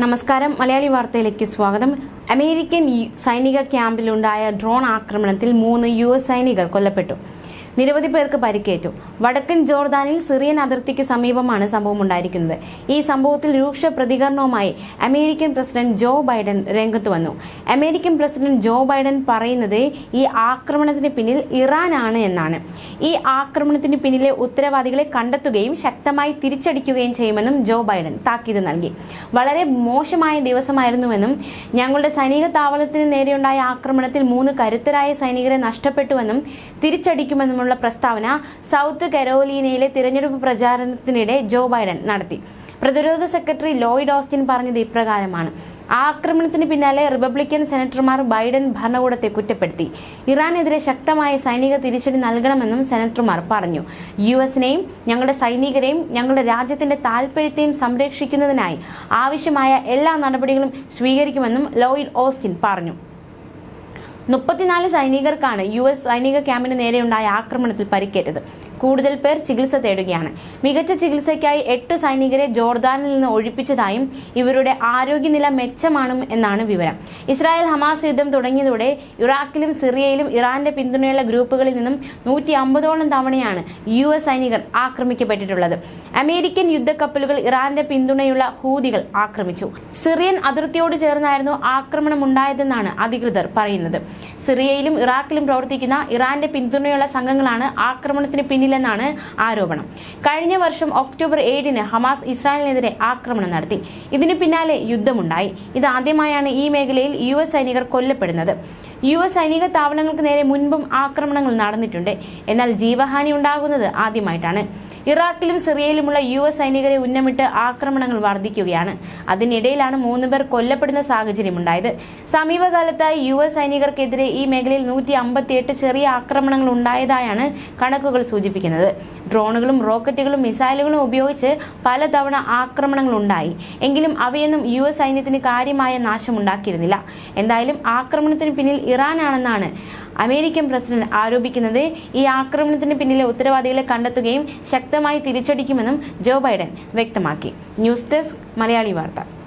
നമസ്കാരം. മലയാളി വാർത്തയിലേക്ക് സ്വാഗതം. അമേരിക്കൻ സൈനിക ക്യാമ്പിലുണ്ടായ ഡ്രോൺ ആക്രമണത്തിൽ മൂന്ന് യു എസ് സൈനികർ കൊല്ലപ്പെട്ടു. നിരവധി പേർക്ക് പരിക്കേറ്റു. വടക്കൻ ജോർദാനിൽ സിറിയൻ അതിർത്തിക്ക് സമീപമാണ് സംഭവം ഉണ്ടായിരിക്കുന്നത്. ഈ സംഭവത്തിൽ രൂക്ഷ പ്രതികരണവുമായി അമേരിക്കൻ പ്രസിഡന്റ് ജോ ബൈഡൻ രംഗത്ത് വന്നു. അമേരിക്കൻ പ്രസിഡന്റ് ജോ ബൈഡൻ പറയുന്നത് ഈ ആക്രമണത്തിന് പിന്നിൽ ഇറാനാണ് എന്നാണ്. ഈ ആക്രമണത്തിന് പിന്നിലെ ഉത്തരവാദികളെ കണ്ടെത്തുകയും ശക്തമായി തിരിച്ചടിക്കുകയും ചെയ്യുമെന്നും ജോ ബൈഡൻ താക്കീത് നൽകി. വളരെ മോശമായ ദിവസമായിരുന്നുവെന്നും ഞങ്ങളുടെ സൈനിക താവളത്തിന് നേരെയുണ്ടായ ആക്രമണത്തിൽ മൂന്ന് കരുത്തരായ സൈനികരെ നഷ്ടപ്പെട്ടുവെന്നും തിരിച്ചടിക്കുമെന്നുമുള്ള പ്രസ്താവന സൗത്ത് കരോലീനയിലെ തിരഞ്ഞെടുപ്പ് പ്രചാരണത്തിനിടെ ജോ ബൈഡൻ നടത്തി. പ്രതിരോധ സെക്രട്ടറി ലോയിഡ് ഓസ്റ്റിൻ പറഞ്ഞത് ഇപ്രകാരമാണ്. ആക്രമണത്തിന് പിന്നാലെ റിപ്പബ്ലിക്കൻ സെനറ്റർമാർ ബൈഡൻ ഭരണകൂടത്തെ കുറ്റപ്പെടുത്തി. ഇറാനെതിരെ ശക്തമായ സൈനിക തിരിച്ചടി നൽകണമെന്നും സെനറ്റർമാർ പറഞ്ഞു. യു എസിനെയും ഞങ്ങളുടെ സൈനികരെയും ഞങ്ങളുടെ രാജ്യത്തിന്റെ താൽപര്യത്തെയും സംരക്ഷിക്കുന്നതിനായി ആവശ്യമായ എല്ലാ നടപടികളും സ്വീകരിക്കുമെന്നും ലോയിഡ് ഓസ്റ്റിൻ പറഞ്ഞു. മുപ്പത്തിനാല് സൈനികർക്കാണ് യു എസ് സൈനിക ക്യാമ്പിന് നേരെയുണ്ടായ ആക്രമണത്തിൽ പരിക്കേറ്റത്. കൂടുതൽ പേർ ചികിത്സ തേടുകയാണ്. മികച്ച ചികിത്സയ്ക്കായി എട്ട് സൈനികരെ ജോർദാനിൽ നിന്ന് ഒഴിപ്പിച്ചതായും ഇവരുടെ ആരോഗ്യനില മെച്ചമാണ് എന്നാണ് വിവരം. ഇസ്രായേൽ ഹമാസ് യുദ്ധം തുടങ്ങിയതോടെ ഇറാഖിലും സിറിയയിലും ഇറാന്റെ പിന്തുണയുള്ള ഗ്രൂപ്പുകളിൽ നിന്നും നൂറ്റി അമ്പതോളം തവണയാണ് യു എസ് സൈനികർ ആക്രമിക്കപ്പെട്ടിട്ടുള്ളത്. അമേരിക്കൻ യുദ്ധക്കപ്പലുകൾ ഇറാന്റെ പിന്തുണയുള്ള ഹൂതികൾ ആക്രമിച്ചു. സിറിയൻ അതിർത്തിയോട് ചേർന്നായിരുന്നു ആക്രമണമുണ്ടായതെന്നാണ് അധികൃതർ പറയുന്നത്. സിറിയയിലും ഇറാഖിലും പ്രവർത്തിക്കുന്ന ഇറാന്റെ പിന്തുണയുള്ള സംഘങ്ങളാണ് ആക്രമണത്തിന് പിന്നിലെന്നാണ് ആരോപണം. കഴിഞ്ഞ വർഷം ഒക്ടോബർ ഏഴിന് ഹമാസ് ഇസ്രായേലിനെതിരെ ആക്രമണം നടത്തി. ഇതിനു പിന്നാലെ യുദ്ധമുണ്ടായി. ഇതാദ്യമായാണ് ഈ മേഖലയിൽ യു എസ് സൈനികർ കൊല്ലപ്പെടുന്നത്. യു എസ് സൈനിക താവളങ്ങൾക്ക് നേരെ മുൻപും ആക്രമണങ്ങൾ നടന്നിട്ടുണ്ട്. എന്നാൽ ജീവഹാനി ഉണ്ടാകുന്നത് ആദ്യമായിട്ടാണ്. ഇറാഖിലും സിറിയയിലുമുള്ള യു എസ് സൈനികരെ ഉന്നമിട്ട് ആക്രമണങ്ങൾ വർദ്ധിക്കുകയാണ്. അതിനിടയിലാണ് മൂന്ന് പേർ കൊല്ലപ്പെടുന്ന സാഹചര്യമുണ്ടായത്. സമീപകാലത്തായി യു എസ് സൈനികർക്കെതിരെ ഈ മേഖലയിൽ നൂറ്റി അമ്പത്തിയെട്ട് ചെറിയ ആക്രമണങ്ങൾ ഉണ്ടായതായാണ് കണക്കുകൾ സൂചിപ്പിക്കുന്നത്. ഡ്രോണുകളും റോക്കറ്റുകളും മിസൈലുകളും ഉപയോഗിച്ച് പലതവണ ആക്രമണങ്ങൾ ഉണ്ടായി. എങ്കിലും അവയൊന്നും യു എസ് സൈന്യത്തിന് കാര്യമായ നാശമുണ്ടാക്കിയിരുന്നില്ല. എന്തായാലും ആക്രമണത്തിന് പിന്നിൽ ഇറാനാണെന്നാണ് അമേരിക്കൻ പ്രസിഡന്റ് ആരോപിക്കുന്നത് ഈ ആക്രമണത്തിന് പിന്നിലെ ഉത്തരവാദികളെ കണ്ടെത്തുകയും ശക്തമായി തിരിച്ചടിക്കുമെന്നും ജോ ബൈഡൻ വ്യക്തമാക്കി. ന്യൂസ് ഡെസ്ക് മലയാളി വാർത്ത.